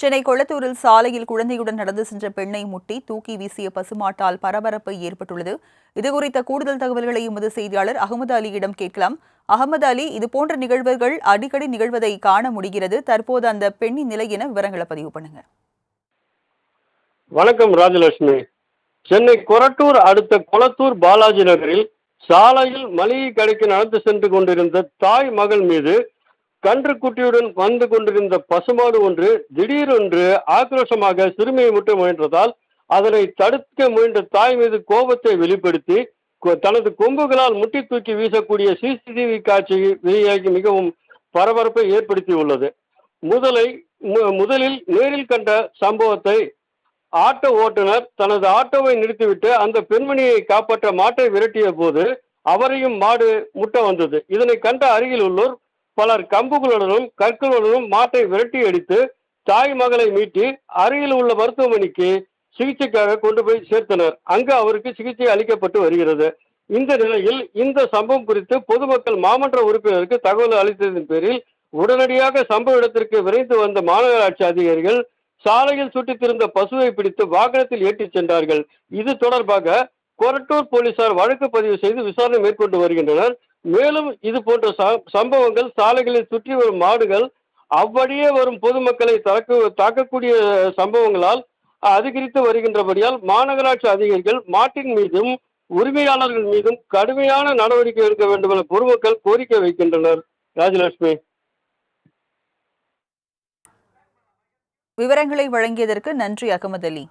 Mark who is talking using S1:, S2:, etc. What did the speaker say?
S1: சென்னை கொளத்தூரில் சாலையில் குழந்தையுடன் நடந்து சென்ற பெண்ணை முட்டி தூக்கி வீசிய பசுமாட்டால் பரபரப்பு ஏற்பட்டுள்ளது. இதுகுறித்த கூடுதல் தகவல்களை எமது செய்தியாளர் அகமது அலியிடம் கேட்கலாம். அகமது அலி இதுபோன்ற நிகழ்வுகள் அடிக்கடி நிகழ்வதை காண முடிகிறது. தற்போது அந்த பெண்ணின் நிலை என விவரங்களை பதிவு பண்ணுங்க.
S2: வணக்கம் ராஜலட்சுமி. சென்னை கொரட்டூர் அடுத்த கொளத்தூர் பாலாஜி நகரில் சாலையில் மளிகை கடைக்கு நடந்து சென்று கொண்டிருந்த தாய் மகள் மீது கன்றுக்குட்டியுடன் வந்து கொண்டிருந்த பசுமாடு ஒன்று திடீரென்று ஆக்ரோஷமாக சிறுமியை முட்ட முயன்றதால் அதனை தடுக்க முயன்ற தாய் மீது கோபத்தை வெளிப்படுத்தி கொ- தனது கொம்புகளால் முட்டி தூக்கி வீசக்கூடிய சிசிடிவி காட்சி வெளியாகி மிகவும் பரபரப்பை ஏற்படுத்தியுள்ளது. முதலை மு- முதலில் நேரில் கண்ட சம்பவத்தை ஆட்டோ ஓட்டுநர் தனது ஆட்டோவை நிறுத்திவிட்டு அந்த பெண்மணியை காப்பாற்ற மாட்டை விரட்டிய போது அவரையும் மாடு முட்ட வந்தது. இதனை கண்ட அருகில் உள்ளோர் பலர் கம்புகளுடனும் கற்களுடனும் மாட்டை விரட்டி அடித்து தாய் மகளை மீட்டி அருகில் உள்ள மருத்துவமனைக்கு சிகிச்சைக்காக கொண்டு போய் சேர்த்தனர். அங்கு அவருக்கு சிகிச்சை அளிக்கப்பட்டு வருகிறது. இந்த நிலையில் இந்த சம்பவம் குறித்து பொதுமக்கள் மாமன்ற உறுப்பினருக்கு தகவல் அளித்ததன் பேரில் உடனடியாக சம்பவ இடத்திற்கு விரைந்து வந்த மாநகராட்சி அதிகாரிகள் சாலையில் சுட்டித்திருந்த பசுவை பிடித்து வாகனத்தில் ஏற்றிச் சென்றார்கள். இது தொடர்பாக கொரட்டூர் போலீசார் வழக்கு பதிவு செய்து விசாரணை மேற்கொண்டு வருகின்றனர். மேலும் இது போன்ற ச- சம்பவங்கள் சாலைகளை சுற்றி வரும் மாடுகள் அவ்வழியே வரும் பொதுமக்களை தாக்க தாக்கக்கூடிய சம்பவங்களால் அதிகரித்து வருகின்றபடியால் மாநகராட்சி அதிகாரிகள் மாட்டின் மீதும் உரிமையாளர்கள் மீதும் கடுமையான நடவடிக்கை எடுக்க வேண்டும் என பொதுமக்கள் கோரிக்கை வைக்கின்றனர். ராஜலட்சுமி.
S1: விவரங்களை வழங்கியதற்கு நன்றி அகமது அலி.